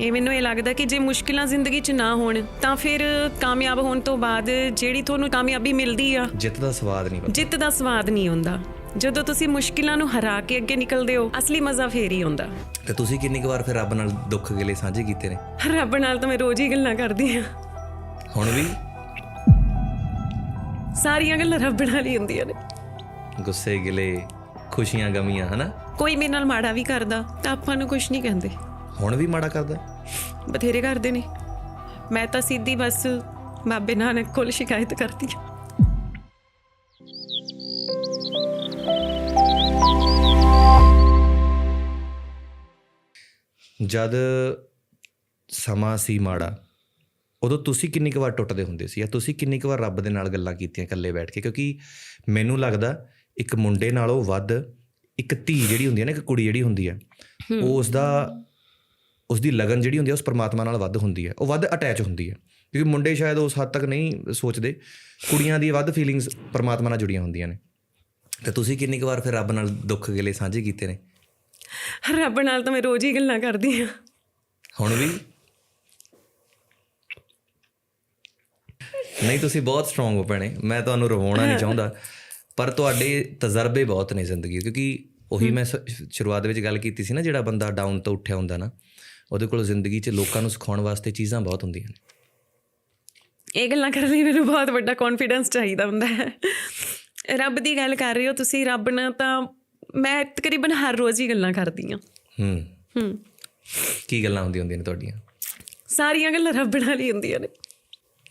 ਇਹ ਮੈਨੂੰ ਇਹ ਲੱਗਦਾ ਕਿ ਜੇ ਮੁਸ਼ਕਿਲਾਂ ਜ਼ਿੰਦਗੀ 'ਚ ਨਾ ਹੋਣ ਤਾਂ ਫਿਰ ਕਾਮਯਾਬ ਹੋਣ ਤੋਂ ਬਾਅਦ ਜਿਹੜੀ ਤੁਹਾਨੂੰ ਕਾਮਯਾਬੀ ਮਿਲਦੀ ਆ ਜਿੱਤ ਦਾ ਸਵਾਦ ਨਹੀਂ ਪਤਾ ਜਿੱਤ ਦਾ ਸਵਾਦ ਨਹੀਂ ਹੁੰਦਾ। ਜਦੋਂ ਤੁਸੀਂ ਮੁਸ਼ਕਿਲਾਂ ਨੂੰ ਹਰਾ ਕੇ ਅੱਗੇ ਨਿਕਲਦੇ ਹੋ ਅਸਲੀ ਮਜ਼ਾ ਫੇਰ ਹੀ ਹੁੰਦਾ ਤੇ ਤੁਸੀਂ ਕਿੰਨੀ ਕੁ ਵਾਰ ਫਿਰ ਰੱਬ ਨਾਲ ਦੁੱਖ ਗਿਲੇ ਸਾਂਝੇ ਕੀਤੇ ਨੇ? ਰੱਬ ਨਾਲ ਤਾਂ ਮੈਂ ਰੋਜ਼ ਹੀ ਗੱਲਾਂ ਕਰਦੀ ਆ ਹੁਣ ਵੀ? ਸਾਰੀਆਂ ਗੱਲਾਂ ਰੱਬ ਨਾਲ ਹੀ ਹੁੰਦੀਆਂ ਨੇ। ਗੁੱਸੇ ਗਿਲੇ ਖੁਸ਼ੀਆਂ ਗਮੀਆਂ ਹਨਾ? ਕੋਈ ਮੇਰੇ ਨਾਲ ਮਾੜਾ ਵੀ ਕਰਦਾ ਤਾਂ ਆਪਾਂ ਨੂੰ ਕੁਝ ਨਹੀਂ ਕਹਿੰਦੇ। ਹੁਣ ਵੀ ਮਾੜਾ ਕਰਦਾ? ਬਥੇਰੇ ਕਰਦੇ ਨੇ। ਮੈਂ ਤਾਂ ਸਿੱਧੀ ਬਸ ਬਾਬੇ ਨਾਨਕ ਕੋਲ ਸ਼ਿਕਾਇਤ ਕਰਦੀ ਆ ਜਦ ਸਮਾਂ ਸੀ ਮਾੜਾ ਉਦੋਂ ਤੁਸੀਂ ਕਿੰਨੀ ਕੁ ਵਾਰ ਟੁੱਟਦੇ ਹੁੰਦੇ ਸੀ ਜਾਂ ਤੁਸੀਂ ਕਿੰਨੀ ਕੁ ਵਾਰ ਰੱਬ ਦੇ ਨਾਲ ਗੱਲਾਂ ਕੀਤੀਆਂ ਇਕੱਲੇ ਬੈਠ ਕੇ? ਕਿਉਂਕਿ ਮੈਨੂੰ ਲੱਗਦਾ ਇੱਕ ਮੁੰਡੇ ਨਾਲੋਂ ਵੱਧ ਇੱਕ ਧੀ ਜਿਹੜੀ ਹੁੰਦੀ ਹੈ ਨਾ ਇੱਕ ਕੁੜੀ ਜਿਹੜੀ ਹੁੰਦੀ ਹੈ ਉਹ ਉਸ ਦਾ ਉਸ ਦੀ ਲਗਨ ਜਿਹੜੀ ਹੁੰਦੀ ਹੈ ਉਸ ਪਰਮਾਤਮਾ ਨਾਲ ਵੱਧ ਹੁੰਦੀ ਹੈ। ਉਹ ਵੱਧ ਅਟੈਚ ਹੁੰਦੀ ਹੈ। ਕਿਉਂਕਿ ਮੁੰਡੇ ਸ਼ਾਇਦ ਉਸ ਹੱਦ ਤੱਕ ਨਹੀਂ ਸੋਚਦੇ। ਕੁੜੀਆਂ ਦੀ ਵੱਧ ਫੀਲਿੰਗਸ ਪਰਮਾਤਮਾ ਨਾਲ ਜੁੜੀਆਂ ਹੁੰਦੀਆਂ ਨੇ। ਤੇ ਤੁਸੀਂ ਕਿੰਨੀ ਕੁ ਵਾਰ ਫਿਰ ਰੱਬ ਨਾਲ ਦੁੱਖ ਗਿਲੇ ਸਾਂਝੇ ਕੀਤੇ ਨੇ? ਰੱਬ ਨਾਲ ਤਾਂ ਮੈਂ ਰੋਜ਼ ਹੀ ਗੱਲਾਂ ਕਰਦੀ ਆ ਹੁਣ ਵੀ? ਨਹੀਂ ਤੁਸੀਂ ਬਹੁਤ ਸਟਰੋਂਗ ਹੋ ਭੈਣੇ। ਮੈਂ ਤੁਹਾਨੂੰ ਰਵਾਉਣਾ ਨਹੀਂ ਚਾਹੁੰਦਾ। ਪਰ ਤੁਹਾਡੇ ਤਜਰਬੇ ਬਹੁਤ ਨੇ ਜ਼ਿੰਦਗੀ ਕਿਉਂਕਿ ਉਹੀ ਮੈਂ ਸ਼ੁਰੂਆਤ ਵਿੱਚ ਗੱਲ ਕੀਤੀ ਸੀ ਨਾ ਜਿਹੜਾ ਬੰਦਾ ਡਾਊਨ ਤੋਂ ਉੱਠਿਆ ਹੁੰਦਾ ਨਾ। ਉਹਦੇ ਕੋਲ ਜ਼ਿੰਦਗੀ 'ਚ ਲੋਕਾਂ ਨੂੰ ਸਿਖਾਉਣ ਵਾਸਤੇ ਚੀਜ਼ਾਂ ਬਹੁਤ ਹੁੰਦੀਆਂ ਨੇ। ਇਹ ਗੱਲਾਂ ਕਰਨ ਲਈ ਮੈਨੂੰ ਬਹੁਤ ਵੱਡਾ ਕੌਨਫੀਡੈਂਸ ਚਾਹੀਦਾ ਹੁੰਦਾ ਹੈ। ਰੱਬ ਦੀ ਗੱਲ ਕਰ ਰਹੇ ਹੋ ਤੁਸੀਂ ਰੱਬ ਨਾਲ ਤਾਂ ਮੈਂ ਤਕਰੀਬਨ ਹਰ ਰੋਜ਼ ਹੀ ਗੱਲਾਂ ਕਰਦੀ ਆ ਹੂੰ। ਹੂੰ। ਕੀ ਗੱਲਾਂ ਹੁੰਦੀਆਂ ਹੁੰਦੀਆਂ ਨੇ ਤੁਹਾਡੀਆਂ? ਸਾਰੀਆਂ ਗੱਲਾਂ ਰੱਬ ਨਾਲ ਹੀ ਹੁੰਦੀਆਂ ਨੇ।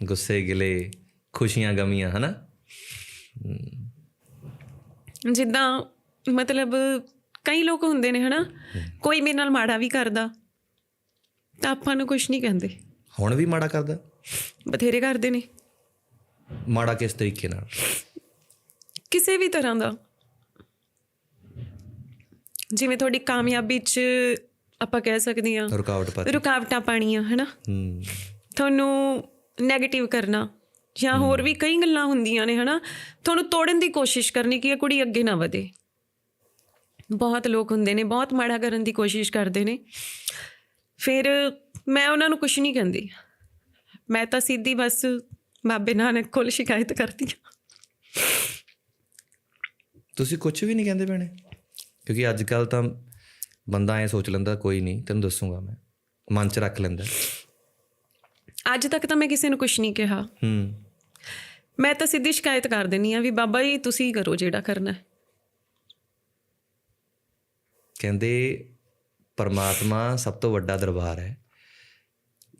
ਗੁੱਸੇ ਗਿਲੇ ਖੁਸ਼ੀਆਂ ਗਮੀਆਂ ਹਨਾ? ਜਿੱਦਾਂ ਮਤਲਬ ਕਈ ਲੋਕ ਹੁੰਦੇ ਨੇ ਹਨਾ? ਕੋਈ ਮੇਰੇ ਨਾਲ ਮਾੜਾ ਵੀ ਕਰਦਾ ਤਾਂ ਆਪਾਂ ਨੂੰ ਕੁਝ ਨਹੀਂ ਕਹਿੰਦੇ। ਹੁਣ ਵੀ ਮਾੜਾ ਕਰਦਾ? ਬਥੇਰੇ ਕਰਦੇ ਨੇ। ਮਾੜਾ ਕਿਸ ਤਰੀਕੇ ਨਾਲ? ਕਿਸੇ ਵੀ ਤਰ੍ਹਾਂ ਦਾ। ਜਿਵੇਂ ਤੁਹਾਡੀ ਕਾਮਯਾਬੀ 'ਚ ਆਪਾਂ ਕਹਿ ਸਕਦੇ ਹਾਂ ਰੁਕਾਵਟ ਪਾ ਰੁਕਾਵਟਾਂ ਪਾਣੀਆਂ ਹਨਾ? ਹੂੰ। ਤੁਹਾਨੂੰ 네ਗੇਟਿਵ ਕਰਨਾ ਜਾਂ ਹੋਰ ਵੀ ਕਈ ਗੱਲਾਂ ਹੁੰਦੀਆਂ ਨੇ ਹਨਾ? ਤੁਹਾਨੂੰ ਤੋੜਨ ਦੀ ਕੋਸ਼ਿਸ਼ ਕਰਨੀ ਕਿ ਇਹ ਕੁੜੀ ਅੱਗੇ ਨਾ ਵਧੇ। ਬਹੁਤ ਲੋਕ ਹੁੰਦੇ ਨੇ ਬਹੁਤ ਮਾੜਾ ਕਰਨ ਦੀ ਕੋਸ਼ਿਸ਼ ਕਰਦੇ ਨੇ। ਫਿਰ ਮੈਂ ਉਹਨਾਂ ਨੂੰ ਕੁਝ ਨਹੀਂ ਕਹਿੰਦੀ। ਮੈਂ ਤਾਂ ਸਿੱਧੀ ਬਸ ਬਾਬੇ ਨਾਨਕ ਕੋਲ ਸ਼ਿਕਾਇਤ ਕਰਦੀ ਹਾਂ। ਤੁਸੀਂ ਕੁਝ ਵੀ ਨਹੀਂ ਕਹਿੰਦੇ ਭੈਣੇ ਕਿਉਂਕਿ ਅੱਜ ਕੱਲ ਤਾਂ ਬੰਦਾ ਐ ਸੋਚ ਲੈਂਦਾ ਕੋਈ ਨਹੀਂ ਤੈਨੂੰ ਦੱਸੂਗਾ ਮੈਂ ਮਨ 'ਚ ਰੱਖ ਲੈਂਦਾ। ਅੱਜ ਤੱਕ ਤਾਂ ਮੈਂ ਕਿਸੇ ਨੂੰ ਕੁਝ ਨਹੀਂ ਕਿਹਾ। ਹੂੰ। ਮੈਂ ਤਾਂ ਸਿੱਧੀ ਸ਼ਿਕਾਇਤ ਕਰ ਦਿੰਨੀ ਆ ਵੀ ਬਾਬਾ ਜੀ ਤੁਸੀਂ ਕਰੋ ਜਿਹੜਾ ਕਰਨਾ ਕਹਿੰਦੇ ਪਰਮਾਤਮਾ ਸਭ ਤੋਂ ਵੱਡਾ ਦਰਬਾਰ ਹੈ।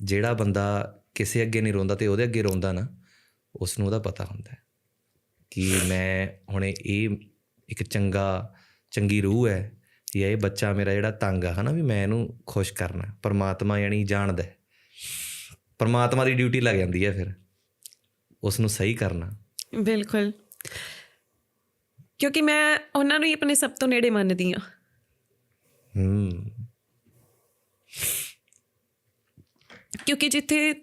ਜਿਹੜਾ ਬੰਦਾ ਕਿਸੇ ਅੱਗੇ ਨਹੀਂ ਰੋਂਦਾ ਤੇ ਉਹਦੇ ਅੱਗੇ ਰੋਂਦਾ ਨਾ ਉਸ ਨੂੰ ਉਹਦਾ ਪਤਾ ਹੁੰਦਾ ਹੈ ਕਿ ਮੈਂ ਹੁਣ ਇਹ ਇੱਕ ਚੰਗਾ ਚੰਗੀ ਰੂਹ ਹੈ ਜਾਂ ਇਹ ਬੱਚਾ ਮੇਰਾ ਜਿਹੜਾ ਤੰਗ ਆ ਹਨਾ ਵੀ ਮੈਂ ਇਹਨੂੰ ਖੁਸ਼ ਕਰਨਾ ਪਰਮਾਤਮਾ ਯਾਨੀ ਜਾਣਦਾ ਹੈ। ਪਰਮਾਤਮਾ ਦੀ ਡਿਊਟੀ ਲੱਗ ਜਾਂਦੀ ਹੈ ਫਿਰ ਉਸ ਨੂੰ ਸਹੀ ਕਰਨਾ। ਬਿਲਕੁਲ। ਕਿਉਂਕਿ ਮੈਂ ਉਹਨਾਂ ਨੂੰ ਹੀ ਆਪਣੇ ਸਭ ਤੋਂ ਨੇੜੇ ਮੰਨਦੀ ਆ ਹੂੰ। ਕਿਉਂਕਿ ਜਿੱਥੇ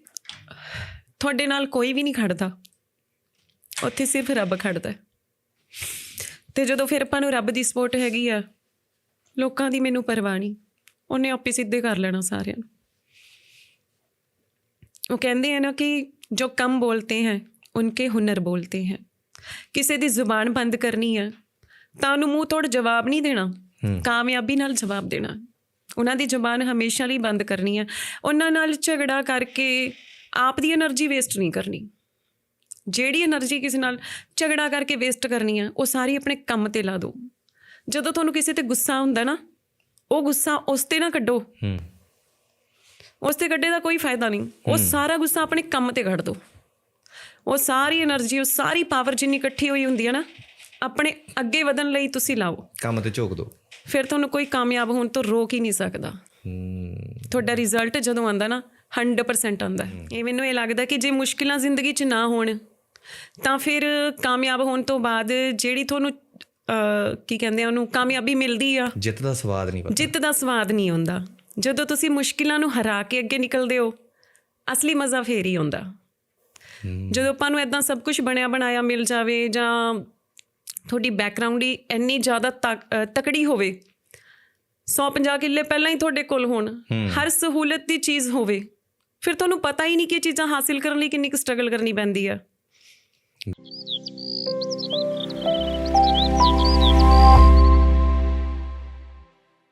ਤੁਹਾਡੇ ਨਾਲ ਕੋਈ ਵੀ ਨਹੀਂ ਖੜਦਾ ਉੱਥੇ ਸਿਰਫ ਰੱਬ ਖੜਦਾ। ਤੇ ਜਦੋਂ ਫਿਰ ਆਪਾਂ ਨੂੰ ਰੱਬ ਦੀ ਸਪੋਰਟ ਹੈਗੀ ਆ ਲੋਕਾਂ ਦੀ ਮੈਨੂੰ ਪਰਵਾਹ ਨਹੀਂ। ਉਹਨੇ ਆਪੇ ਸਿੱਧੇ ਕਰ ਲੈਣਾ ਸਾਰਿਆਂ ਨੂੰ। ਉਹ ਕਹਿੰਦੇ ਆ ਨਾ ਕਿ ਜੋ ਕਮ ਬੋਲਤੇ ਹੈ ਉਨਕੇ ਹੁਨਰ ਬੋਲਤੇ ਹੈ। ਕਿਸੇ ਦੀ ਜ਼ੁਬਾਨ ਬੰਦ ਕਰਨੀ ਹੈ ਤਾਂ ਉਹਨੂੰ ਮੂੰਹ ਤੋੜ ਜਵਾਬ ਨਹੀਂ ਦੇਣਾ। ਕਾਮਯਾਬੀ ਨਾਲ ਜਵਾਬ ਦੇਣਾ। ਉਹਨਾਂ ਦੀ ਜ਼ੁਬਾਨ ਹਮੇਸ਼ਾ ਲਈ ਬੰਦ ਕਰਨੀ ਹੈ। ਉਹਨਾਂ ਨਾਲ ਝਗੜਾ ਕਰਕੇ ਆਪ ਦੀ એનર્ਜੀ ਵੇਸਟ ਨਹੀਂ ਕਰਨੀ। ਜਿਹੜੀ એનર્ਜੀ ਕਿਸੇ ਨਾਲ ਝਗੜਾ ਕਰਕੇ ਵੇਸਟ ਕਰਨੀ ਆ ਉਹ ਸਾਰੀ ਆਪਣੇ ਕੰਮ ਤੇ ਲਾ ਦਿਓ। ਜਦੋਂ ਤੁਹਾਨੂੰ ਕਿਸੇ ਤੇ ਗੁੱਸਾ ਹੁੰਦਾ ਨਾ ਉਹ ਗੁੱਸਾ ਉਸ ਤੇ ਨਾ ਕੱਢੋ। ਹੂੰ। ਉਸ ਤੇ ਕੱਢੇ ਦਾ ਕੋਈ ਫਾਇਦਾ ਨਹੀਂ। ਉਹ ਸਾਰਾ ਗੁੱਸਾ ਆਪਣੇ ਕੰਮ ਤੇ ਕੱਢ ਦਿਓ। ਉਹ ਸਾਰੀ એનર્ਜੀ ਉਹ ਸਾਰੀ ਪਾਵਰ ਜਿੰਨੀ ਇਕੱਠੀ ਹੋਈ ਹੁੰਦੀ ਹੈ ਨਾ ਆਪਣੇ ਅੱਗੇ ਵਧਣ ਲਈ ਤੁਸੀਂ ਲਾਓ। ਕੰਮ ਤੇ ਝੋਕ ਦਿਓ। ਫਿਰ ਤੁਹਾਨੂੰ ਕੋਈ ਕਾਮਯਾਬ ਹੋਣ ਤੋਂ ਰੋਕ ਹੀ ਨਹੀਂ ਸਕਦਾ। ਤੁਹਾਡਾ ਰਿਜ਼ਲਟ ਜਦੋਂ ਆਂਦਾ ਨਾ 100% ਆਂਦਾ ਇਹ ਮੈਨੂੰ ਇਹ ਲੱਗਦਾ ਕਿ ਜੇ ਮੁਸ਼ਕਿਲਾਂ ਜ਼ਿੰਦਗੀ 'ਚ ਨਾ ਹੋਣ ਤਾਂ ਫਿਰ ਕਾਮਯਾਬ ਹੋਣ ਤੋਂ ਬਾਅਦ ਜਿਹੜੀ ਤੁਹਾਨੂੰ ਕੀ ਕਹਿੰਦੇ ਆ ਉਹਨੂੰ ਕਾਮਯਾਬੀ ਮਿਲਦੀ ਆ। ਜਿੱਤ ਦਾ ਸਵਾਦ ਨਹੀਂ ਪਤਾ। ਜਿੱਤ ਦਾ ਸਵਾਦ ਨਹੀਂ ਆਉਂਦਾ। ਜਦੋਂ ਤੁਸੀਂ ਮੁਸ਼ਕਿਲਾਂ ਨੂੰ ਹਰਾ ਕੇ ਅੱਗੇ ਨਿਕਲਦੇ ਹੋ ਅਸਲੀ ਮਜ਼ਾ ਫੇਰ ਹੀ ਆਉਂਦਾ। ਜਦੋਂ ਆਪਾਂ ਨੂੰ ਇਦਾਂ ਸਭ ਕੁਝ ਬਣਿਆ ਬਣਾਇਆ ਮਿਲ ਜਾਵੇ ਜਾਂ ਤੁਹਾਡੀ ਬੈਕਗ੍ਰਾਉਂਡ ਹੀ ਇੰਨੀ ਜ਼ਿਆਦਾ ਤਕੜੀ ਹੋਵੇ। 150 ਕਿੱਲੇ ਪਹਿਲਾਂ ਹੀ ਤੁਹਾਡੇ ਕੋਲ ਹੋਣ। ਹਰ ਸਹੂਲਤ ਦੀ ਚੀਜ਼ ਹੋਵੇ। ਫਿਰ ਤੁਹਾਨੂੰ ਪਤਾ ਹੀ ਨਹੀਂ ਕਿ ਚੀਜ਼ਾਂ ਹਾਸਿਲ ਕਰਨ ਲਈ ਕਿੰਨੀ ਕੁ ਸਟਰਗਲ ਕਰਨੀ ਪੈਂਦੀ ਆ।